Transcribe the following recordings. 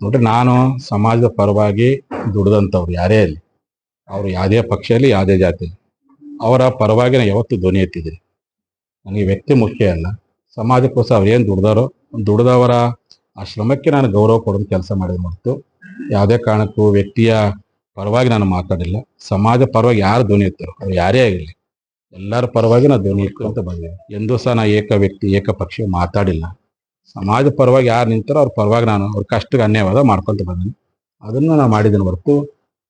ನೋಡ್ರಿ ನಾನು ಸಮಾಜದ ಪರವಾಗಿ ದುಡ್ದಂಥವ್ರು ಯಾರೇ ಅಲ್ಲಿ ಅವರು ಯಾವುದೇ ಪಕ್ಷದಲ್ಲಿ, ಯಾವುದೇ ಜಾತಿ ಅವರ ಪರವಾಗಿ ನಾನು ಯಾವತ್ತು ಧ್ವನಿ ಎತ್ತಿದ್ದೀನಿ ನನಗೆ ವ್ಯಕ್ತಿ ಮುಖ್ಯ ಅಲ್ಲ. ಸಮಾಜಕ್ಕೋಸ್ಕರ ಅವ್ರು ಏನು ದುಡ್ದಾರೋ, ದುಡ್ದವರ ಆ ಶ್ರಮಕ್ಕೆ ನಾನು ಗೌರವ ಕೊಡೋದು ಕೆಲಸ ಮಾಡಿದ ಹೊರತು ಯಾವುದೇ ಕಾರಣಕ್ಕೂ ವ್ಯಕ್ತಿಯ ಪರವಾಗಿ ನಾನು ಮಾತಾಡಿಲ್ಲ. ಸಮಾಜ ಪರವಾಗಿ ಯಾರು ಧ್ವನಿ ಎತ್ತಾರೋ ಅವ್ರು ಯಾರೇ ಆಗಿರಲಿ, ಎಲ್ಲರ ಪರವಾಗಿ ನಾನು ಧ್ವನಿ ಇಟ್ಕೊಂತ ಬಂದಿದ್ದೀನಿ. ಎಂದೂ ಸಹ ನಾ ಏಕ ವ್ಯಕ್ತಿ, ಏಕ ಪಕ್ಷ ಮಾತಾಡಿಲ್ಲ. ಸಮಾಜ ಪರವಾಗಿ ಯಾರು ನಿಂತಾರೋ ಅವ್ರ ಪರವಾಗಿ ನಾನು ಅವ್ರ ಕಷ್ಟಕ್ಕೆ ಅನ್ಯವಾದ ಮಾಡ್ಕೊಂತ ಬಂದೀನಿ. ಅದನ್ನು ನಾನು ಮಾಡಿದ್ದೀನಿ ಹೊರತು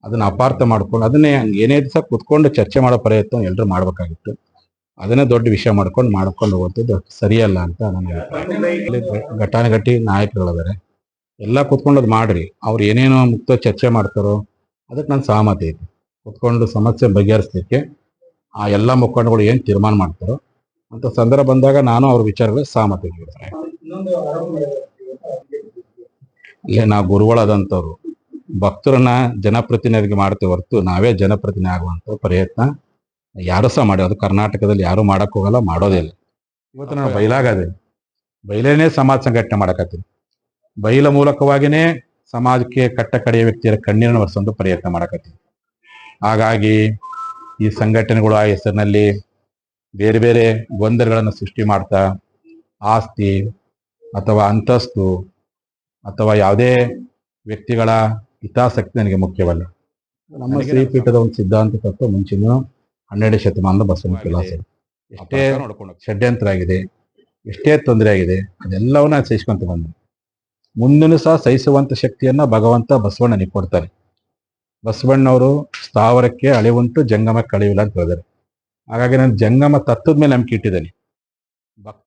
ಅದನ್ನ ಅಪಾರ್ಥ ಮಾಡ್ಕೊಂಡು ಅದನ್ನೇ ಏನೇ ದಿವಸ ಕುತ್ಕೊಂಡು ಚರ್ಚೆ ಮಾಡೋ ಪ್ರಯತ್ನ ಎಲ್ಲರೂ ಮಾಡಬೇಕಾಗಿತ್ತು. ಅದನ್ನೇ ದೊಡ್ಡ ವಿಷಯ ಮಾಡ್ಕೊಂಡು ಮಾಡ್ಕೊಂಡು ಹೋಗುವಂಥದ್ದು ಸರಿಯಲ್ಲ ಅಂತ ನನ್ನ ಘಟಾನುಘಟಿ ನಾಯಕರುಗಳಿದ್ದಾರೆ ಎಲ್ಲ ಕುತ್ಕೊಂಡು ಅದು ಮಾಡ್ರಿ. ಅವ್ರು ಏನೇನೋ ಮುಕ್ತ ಚರ್ಚೆ ಮಾಡ್ತಾರೋ ಅದಕ್ಕೆ ನಾನು ಸಹಮತಿ ಐತಿ. ಕುತ್ಕೊಂಡು ಸಮಸ್ಯೆ ಬಗೆಹರಿಸ್ಲಿಕ್ಕೆ ಆ ಎಲ್ಲ ಮುಖಂಡಗಳು ಏನು ತೀರ್ಮಾನ ಮಾಡ್ತಾರೋ ಅಂತ ಸಂದರ್ಭ ಬಂದಾಗ ನಾನು ಅವ್ರ ವಿಚಾರಗಳಿಗೆ ಸಹಮತಿ ಇಲ್ಲೇ, ನಾವು ಗುರುಗಳಾದಂಥವ್ರು. ಭಕ್ತರನ್ನ ಜನಪ್ರತಿನಿಧಿಗೆ ಮಾಡ್ತೇವೆ ಹೊರತು ನಾವೇ ಜನಪ್ರತಿನಿಧಿ ಆಗುವಂತ ಪ್ರಯತ್ನ ಯಾರು ಸಹ ಮಾಡಿ ಅದು ಕರ್ನಾಟಕದಲ್ಲಿ ಯಾರು ಮಾಡಕ್ ಹೋಗಲ್ಲ, ಮಾಡೋದೇ ಇಲ್ಲ. ಇವತ್ತು ನಾನು ಬಯಲಾಗದೆ, ಬಯಲೇನೆ ಸಮಾಜ ಸಂಘಟನೆ ಮಾಡಕತ್ತೀನಿ. ಬಯಲ ಮೂಲಕವಾಗಿನೇ ಸಮಾಜಕ್ಕೆ ಕಟ್ಟ ಕಡೆಯ ವ್ಯಕ್ತಿಯರ ಕಣ್ಣೀರನ್ನು ಒರೆಸುವಂತ ಪ್ರಯತ್ನ ಮಾಡಕತ್ತೀನಿ. ಹಾಗಾಗಿ ಈ ಸಂಘಟನೆಗಳು ಆ ಹೆಸರಿನಲ್ಲಿ ಬೇರೆ ಬೇರೆ ಗೊಂದಲಗಳನ್ನು ಸೃಷ್ಟಿ ಮಾಡ್ತಾ, ಆಸ್ತಿ ಅಥವಾ ಅಂತಸ್ತು ಅಥವಾ ಯಾವುದೇ ವ್ಯಕ್ತಿಗಳ ಹಿತಾಸಕ್ತಿ ನನಗೆ ಮುಖ್ಯವಲ್ಲ. ನಮ್ಮ ಶ್ರೀಪೀಠದ ಒಂದು ಸಿದ್ಧಾಂತ ತತ್ವ ಮುಂಚಿನ ಹನ್ನೆರಡು ಶತಮಾನದ ಬಸವನ ಕೆಲಸ ಎಷ್ಟೇ ಷಡ್ಯಂತ್ರ ಆಗಿದೆ ಎಷ್ಟೇ ತೊಂದರೆ ಆಗಿದೆ ಅದೆಲ್ಲವನ್ನ ಸಹಿಸ್ಕೊಂತ ಬಂದೆ. ಮುಂದಿನ ಸಹ ಸಹಿಸುವಂತ ಶಕ್ತಿಯನ್ನ ಭಗವಂತ ಬಸವಣ್ಣನಿಗೆ ಕೊಡ್ತಾರೆ. ಬಸವಣ್ಣವರು ಸ್ಥಾವರಕ್ಕೆ ಅಳಿವುಂಟು ಜಂಗಮಕ್ಕೆ ಅಳಿವಿಲ್ಲ ಅಂತ ಹೇಳಿದ್ದಾರೆ. ಹಾಗಾಗಿ ನಾನು ಜಂಗಮ ತತ್ವದ ಮೇಲೆ ನಂಬಿಕೆ ಇಟ್ಟಿದ್ದೇನೆ. ಭಕ್-